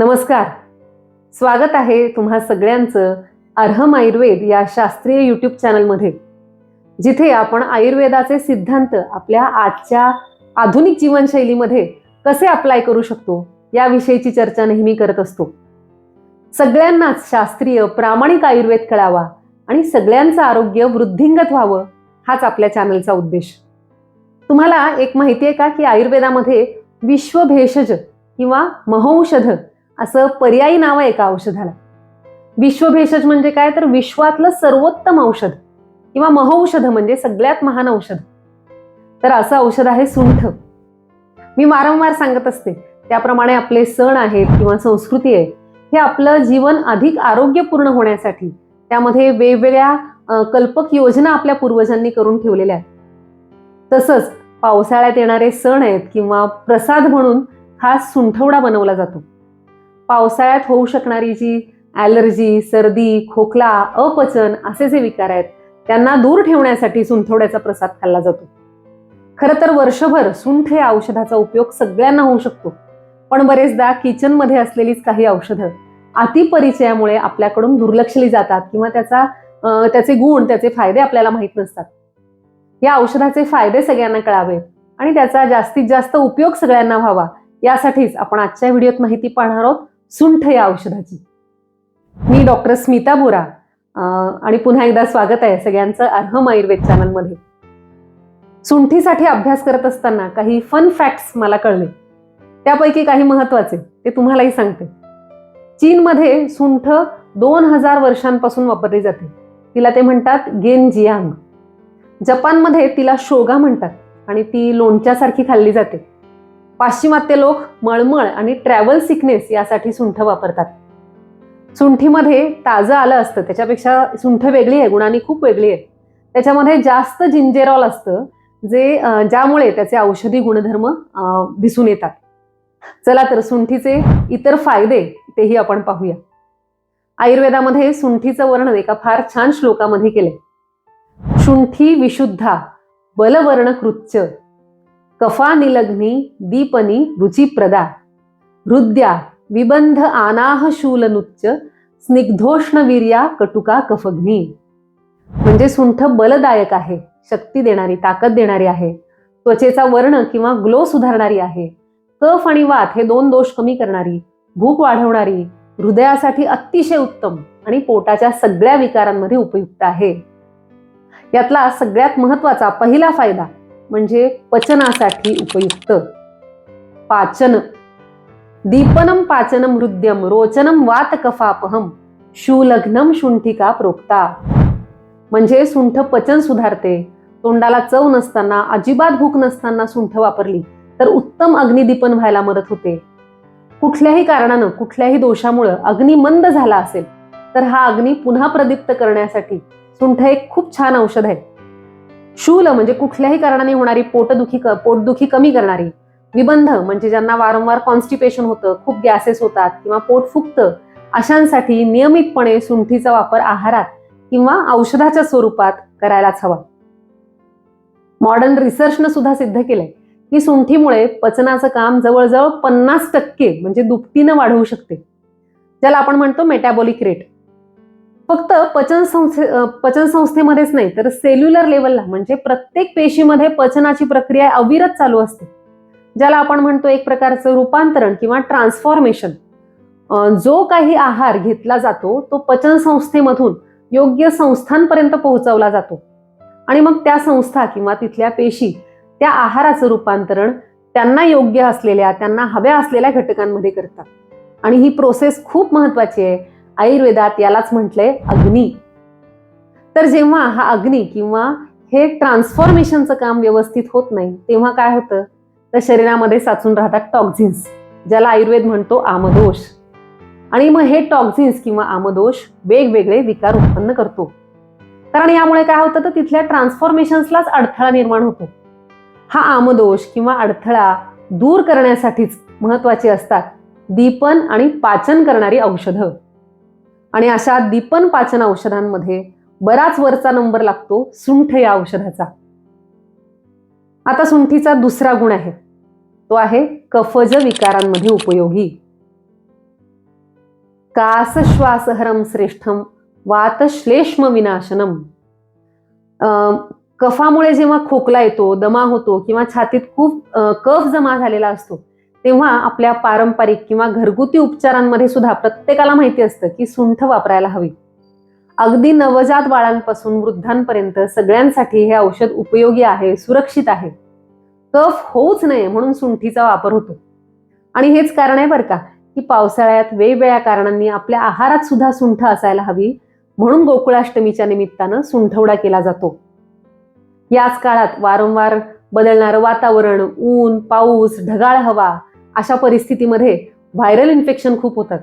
नमस्कार. स्वागत आहे तुम्हा सगळ्यांचं अर्हम आयुर्वेद या शास्त्रीय युट्यूब चॅनलमध्ये जिथे आपण आयुर्वेदाचे सिद्धांत आपल्या आजच्या आधुनिक जीवनशैलीमध्ये कसे अप्लाय करू शकतो याविषयीची चर्चा नेहमी करत असतो. सगळ्यांनाच शास्त्रीय प्रामाणिक आयुर्वेद कळावा आणि सगळ्यांचं आरोग्य वृद्धिंगत व्हावं हाच आपल्या चॅनलचा उद्देश. तुम्हाला एक माहिती आहे का की आयुर्वेदामध्ये विश्वभेषज किंवा महौषध असं पर्यायी नाव आहे एका औषधाला. विश्वभेषज म्हणजे काय? तर विश्वातलं सर्वोत्तम औषध किंवा महौषध म्हणजे सगळ्यात महान औषध. तर असं औषध आहे सुंठ. मी वारंवार सांगत असते त्याप्रमाणे आपले सण आहेत किंवा संस्कृती आहे हे आपलं जीवन अधिक आरोग्यपूर्ण होण्यासाठी त्यामध्ये वेगवेगळ्या कल्पक योजना आपल्या पूर्वजांनी करून ठेवलेल्या आहेत. तसंच पावसाळ्यात येणारे सण आहेत किंवा प्रसाद म्हणून खास सुंठवडा बनवला जातो. पावसाळ्यात होऊ शकणारी जी ॲलर्जी सर्दी खोकला अपचन असे जे विकार आहेत त्यांना दूर ठेवण्यासाठी सुंठवड्याचा प्रसाद खाल्ला जातो. खरं तर वर्षभर सुंठ या औषधाचा उपयोग सगळ्यांना होऊ शकतो. पण बरेचदा किचनमध्ये असलेलीच काही औषधं अतिपरिचयामुळे आपल्याकडून दुर्लक्षली जातात किंवा त्याचा त्याचे गुण त्याचे फायदे आपल्याला माहीत नसतात. या औषधाचे फायदे सगळ्यांना कळावेत आणि त्याचा जास्तीत जास्त उपयोग सगळ्यांना व्हावा यासाठीच आपण आजच्या व्हिडिओत माहिती पाहणार आहोत. सुंठ या औषधाची. मी डॉक्टर स्मिता बोरा अं, आणि पुन्हा एकदा स्वागत आहे सगळ्यांचं अर्हम आयुर्वेद चॅनलमध्ये. सुंठीसाठी अभ्यास करत असताना काही फन फॅक्ट्स मला कळले. त्यापैकी काही महत्त्वाचे ते तुम्हालाही सांगते. चीनमध्ये सुंठ दोन हजार वर्षांपासून वापरली जाते. तिला ते म्हणतात गेन जियांग जपानमध्ये तिला शोगा म्हणतात आणि ती लोणच्यासारखी खाल्ली जाते. पाश्चिमात्य लोक मळमळ आणि ट्रॅव्हल सिकनेस यासाठी सुंठ वापरतात. सुंठीमध्ये ताजं आलं असतं त्याच्यापेक्षा सुंठ वेगळी आहे गुणांनी खूप वेगळी आहे. त्याच्यामध्ये जास्त जिंजेरॉल असतं जे ज्यामुळे त्याचे औषधी गुणधर्म दिसून येतात. चला तर सुंठीचे इतर फायदे तेही आपण पाहूया. आयुर्वेदामध्ये सुंठीचं वर्णन एका फार छान श्लोकामध्ये केले शुंठी विशुद्धा बलवर्ण कृच्च कफा निलग्नी दीपनी रुचिप्रदा। हृद्या विबंध आनाह शूलनुच्च स्निग्धोष्णवीर्या कटुका कफग्नी। म्हणजे सुंठ बलदायक आहे शक्ती देणारी ताकद देणारी आहे त्वचेचा वर्ण किंवा ग्लो सुधारणारी आहे कफ आणि वात हे दोन दोष कमी करणारी भूक वाढवणारी हृदयासाठी अतिशय उत्तम आणि पोटाच्या सगळ्या विकारांमध्ये उपयुक्त आहे. यातला सगळ्यात महत्त्वाचा पहिला फायदा म्हणजे पचनासाठी उपयुक्त. पाचन. दीपनम पाचनम हृद्यम रोचनम वात कफापहम शूलग्नम शुंठिका प्रोक्ता. म्हणजे सुंठ पचन सुधारते. तोंडाला चव नसताना अजिबात भूक नसताना सुंठ वापरली तर उत्तम अग्निदीपन व्हायला मदत होते. कुठल्याही कारणानं कुठल्याही दोषामुळं अग्नी मंद झाला असेल तर हा अग्नी पुन्हा प्रदीप्त करण्यासाठी सुंठ एक खूप छान औषध आहे. शूल म्हणजे कुठल्याही कारणाने होणारी पोटदुखी पोटदुखी कमी करणारी. निबंध म्हणजे ज्यांना वारंवार कॉन्स्टिपेशन होतं खूप गॅसेस होतात किंवा पोट फुगतं अशांसाठी नियमितपणे सुंठीचा वापर आहारात किंवा औषधाच्या स्वरूपात करायलाच हवा. मॉडर्न रिसर्चनं सुद्धा सिद्ध केलंय की सुंठीमुळे पचनाचं काम जवळजवळ पन्नास टक्के म्हणजे दुपटीनं वाढवू शकते. ज्याला आपण म्हणतो मेटॅबॉलिक रेट फक्त पचन संस्थे पचन संस्थेमध्येच नाही तर सेल्युलर लेवलला म्हणजे प्रत्येक पेशीमध्ये पचनाची प्रक्रिया अविरत चालू असते. ज्याला आपण म्हणतो एक प्रकारचं रूपांतरण किंवा ट्रान्सफॉर्मेशन जो काही आहार घेतला जातो तो पचन संस्थेमधून योग्य संस्थांपर्यंत पोहोचवला जातो. आणि मग त्या संस्था किंवा तिथल्या पेशी त्या आहाराचं रूपांतरण त्यांना योग्य असलेल्या त्यांना हव्या असलेल्या घटकांमध्ये करतात. आणि ही प्रोसेस खूप महत्वाची आहे. आयुर्वेदात यालाच म्हटलंय अग्नी. तर जेव्हा हा अग्नी किंवा हे ट्रान्सफॉर्मेशनचं काम व्यवस्थित होत नाही तेव्हा काय होतं? तर शरीरामध्ये साचून राहतात टॉक्झिन्स ज्याला आयुर्वेद म्हणतो आमदोष. आणि मग हे टॉक्झिन्स किंवा आमदोष वेगवेगळे विकार उत्पन्न करतो. कारण यामुळे काय होतं? तर तिथल्या ट्रान्सफॉर्मेशन्सलाच अडथळा निर्माण होतो. हा आमदोष किंवा अडथळा दूर करण्यासाठीच महत्त्वाचे असतात दीपन आणि पाचन करणारी औषधं. आणि अशा दीपन पाचन औषधांमध्ये बराच वरचा नंबर लागतो सुंठ या औषधाचा. आता सुंठीचा दुसरा गुण आहे. तो आहे कफज विकारांमध्ये उपयोगी. कास श्वासहरम श्रेष्ठम वातश्लेष्म विनाशनम. अं, कफामुळे जेव्हा खोकला येतो दमा होतो किंवा छातीत खूप कफ जमा झालेला असतो तेव्हा आपल्या पारंपरिक किंवा घरगुती उपचारांमध्ये सुद्धा प्रत्येकाला माहिती असतं की सुंठ वापरायला हवी. अगदी नवजात बाळांपासून वृद्धांपर्यंत सगळ्यांसाठी हे औषध उपयोगी आहे सुरक्षित आहे. कफ होऊच नये म्हणून सुंठीचा वापर होतो. आणि हेच कारण आहे बरं का की पावसाळ्यात वेगवेगळ्या कारणांनी आपल्या आहारात सुद्धा सुंठ असायला हवी म्हणून गोकुळाष्टमीच्या निमित्तानं सुंठवडा केला जातो. याच काळात वारंवार बदलणारं वातावरण ऊन पाऊस ढगाळ हवा अशा परिस्थितीमध्ये व्हायरल इन्फेक्शन खूप होतात.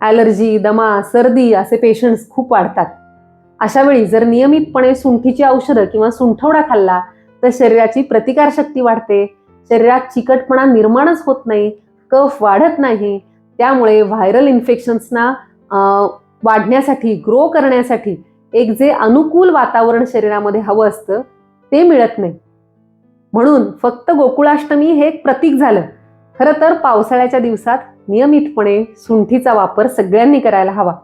ॲलर्जी दमा सर्दी असे पेशंट्स खूप वाढतात. अशा वेळी जर नियमितपणे सुंठीची औषधं किंवा सुंठवडा खाल्ला तर शरीराची प्रतिकारशक्ती वाढते. शरीरात चिकटपणा निर्माणच होत नाही कफ वाढत नाही. त्यामुळे व्हायरल इन्फेक्शन्सना वाढण्यासाठी ग्रो करण्यासाठी एक जे अनुकूल वातावरण शरीरामध्ये हवं असतं ते मिळत नाही. म्हणून फक्त गोकुळाष्टमी हे एक प्रतीक झालं. खरं तर पावसाळ्याच्या दिवसात नियमितपणे सुंठीचा वापर सगळ्यांनी करायला हवा.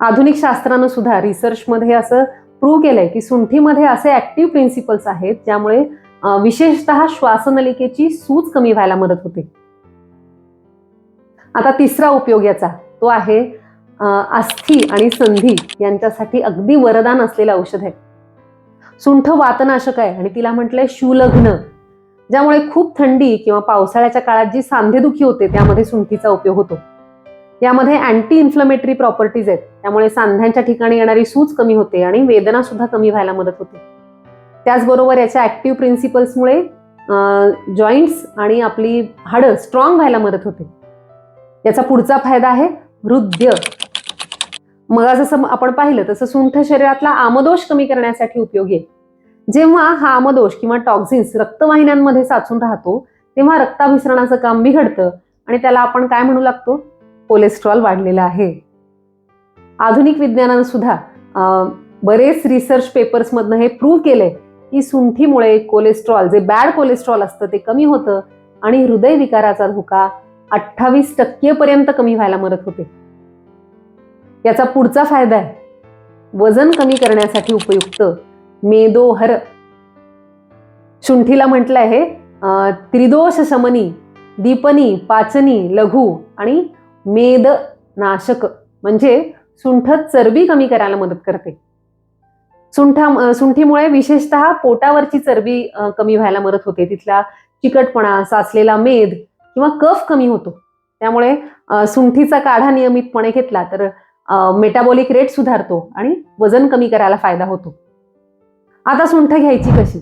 आधुनिक शास्त्रानं सुद्धा रिसर्चमध्ये असं प्रूव्ह केलंय की सुंठीमध्ये असे ऍक्टिव्ह प्रिन्सिपल्स आहेत ज्यामुळे विशेषतः श्वासनलिकेची सूज कमी व्हायला मदत होते. आता तिसरा उपयोग याचा तो आहे अं, अस्थी आणि संधी यांच्यासाठी अगदी वरदान असलेलं औषध आहे. सुंठ वातनाशक आहे आणि तिला म्हटलंय शूलग्न. ज्यामुळे खूप थंडी किंवा पावसाळ्याच्या काळात जी सांधेदुखी होते त्यामध्ये सुंठीचा उपयोग होतो. यामध्ये अँटी इन्फ्लमेटरी प्रॉपर्टीज आहेत. त्यामुळे सांध्यांच्या ठिकाणी येणारी सूज कमी होते आणि वेदना सुद्धा कमी व्हायला मदत होते. त्याचबरोबर याच्या ऍक्टिव्ह प्रिन्सिपल्समुळे जॉईंट्स आणि आपली हाडं स्ट्रॉंग व्हायला मदत होते. याचा पुढचा फायदा आहे हृदय मग जसं आपण पाहिलं तसं सुंठ शरीरातला आमदोष कमी करण्यासाठी उपयोगी आहे. जेव्हा हा आमदोष किंवा टॉक्झिन्स रक्तवाहिन्यांमध्ये साचून राहतो तेव्हा रक्ताभिसरणाचं काम बिघडतं आणि त्याला आपण काय म्हणू लागतो? कोलेस्ट्रॉल वाढलेलं आहे. आधुनिक विज्ञानानं सुद्धा बरेच रिसर्च पेपर्समधनं हे प्रूव्ह केलंय की सुंठीमुळे कोलेस्ट्रॉल जे बॅड कोलेस्ट्रॉल असतं ते कमी होतं आणि हृदयविकाराचा धोका अठ्ठावीस टक्केपर्यंत कमी व्हायला मदत होते. याचा पुढचा फायदा आहे. वजन कमी करण्यासाठी उपयुक्त मेदोहर. शुंठीला म्हटलं आहे त्रिदोष समनी दीपनी पाचनी लघु आणि मेद नाशक म्हणजे सुंठ चरबी कमी करायला मदत करते. सुंठा सुंठीमुळे विशेषतः पोटावरची चरबी कमी व्हायला मदत होते. तिथला चिकटपणा साचलेला मेद किंवा कफ कमी होतो. त्यामुळे सुंठीचा काढा नियमितपणे घेतला तर मेटाबॉलिक रेट सुधारतो आणि वजन कमी करायला फायदा होतो. आता सुंठ घ्यायची कशी?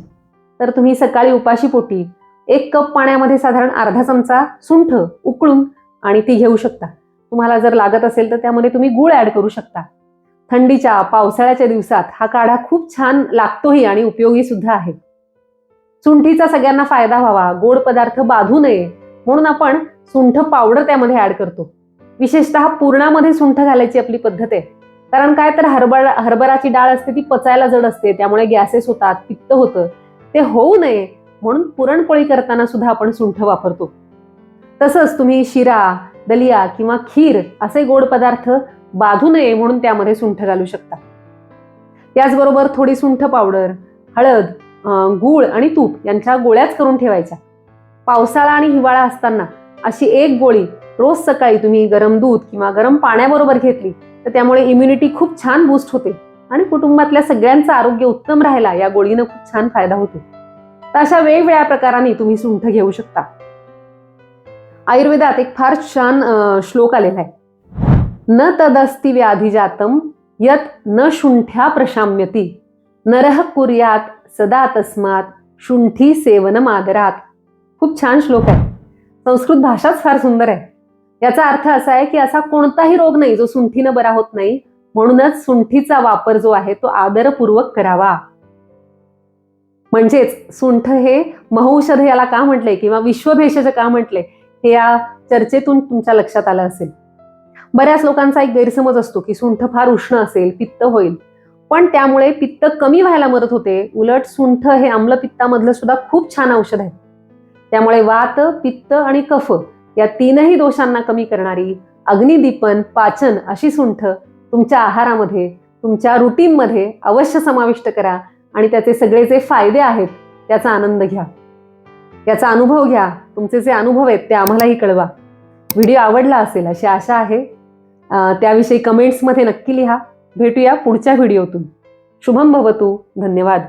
तर तुम्ही सकाळी उपाशी पोटी एक कप पाण्यामध्ये साधारण अर्धा चमचा सुंठ उकळून आणि ती घेऊ शकता. तुम्हाला जर लागत असेल तर त्यामध्ये तुम्ही गुळ ऍड करू शकता. थंडीच्या पावसाळ्याच्या दिवसात हा काढा खूप छान लागतोही आणि उपयोगी सुद्धा आहे. सुंठीचा सगळ्यांना फायदा व्हावा गोड पदार्थ बाधू नये म्हणून आपण सुंठ पावडर त्यामध्ये ऍड करतो. विशेषतः पूर्णामध्ये सुंठ घालायची आपली पद्धत आहे. कारण काय तर हरभरा हरभराची डाळ असते ती पचायला जड असते त्यामुळे गॅसेस होतात पित्त होतं. ते होऊ नये म्हणून पुरणपोळी करताना सुद्धा आपण सुंठ वापरतो. तसंच तुम्ही शिरा दलिया किंवा खीर असे गोड पदार्थ बाधू नये म्हणून त्यामध्ये सुंठ घालू शकता. त्याचबरोबर थोडी सुंठ पावडर हळद गूळ आणि तूप यांच्या गोळ्याच करून ठेवायच्या. पावसाळा आणि हिवाळा असताना अशी एक गोळी रोज सकाळी तुम्ही गरम दूध किंवा गरम पाण्याबरोबर घेतली तर त्यामुळे इम्युनिटी खूप छान बूस्ट होते आणि कुटुंबातल्या सगळ्यांचं आरोग्य उत्तम राहायला या गोळीनं खूप छान फायदा होतो. तर अशा वेगवेगळ्या प्रकाराने तुम्ही सुंठ घेऊ शकता. आयुर्वेदात एक फार छान श्लोक आलेला आहे. न तदस्ति व्याधिजातम यत न शुंठ्या प्रशाम्यती. नरह कुर्यात सदा तस्मात शुंठी सेवन मादरात खूप छान श्लोक आहे. संस्कृत भाषाच फार सुंदर आहे. याचा अर्थ असा आहे की असा कोणताही रोग नाही जो सुंठीनं बरा होत नाही म्हणूनच सुंठीचा वापर जो आहे तो आदरपूर्वक करावा. म्हणजेच सुंठ हे महौषध याला का म्हटलंय किंवा विश्वभेषज का म्हटलंय हे या चर्चेतून तुमच्या लक्षात आलं असेल. बऱ्याच लोकांचा एक गैरसमज असतो की सुंठ फार उष्ण असेल पित्त होईल. पण त्यामुळे पित्त कमी व्हायला मदत होते. उलट सुंठ हे आम्लपित्तामधलं सुद्धा खूप छान औषध आहे. त्यामुळे वात पित्त आणि कफ या तीनही दोषांना कमी करणारी अग्निदीपन पाचन अशी सुंठ तुमच्या आहारामध्ये तुमच्या रुटीनमध्ये अवश्य समाविष्ट करा आणि त्याचे सगळे जे फायदे आहेत त्याचा आनंद घ्या. याचा अनुभव घ्या. तुमचे जे अनुभव आहेत ते आम्हालाही कळवा. व्हिडिओ आवडला असेल अशी आशा आहे. त्याविषयी कमेंट्समध्ये नक्की लिहा. भेटूया पुढच्या व्हिडिओतून. शुभम भवतू. धन्यवाद.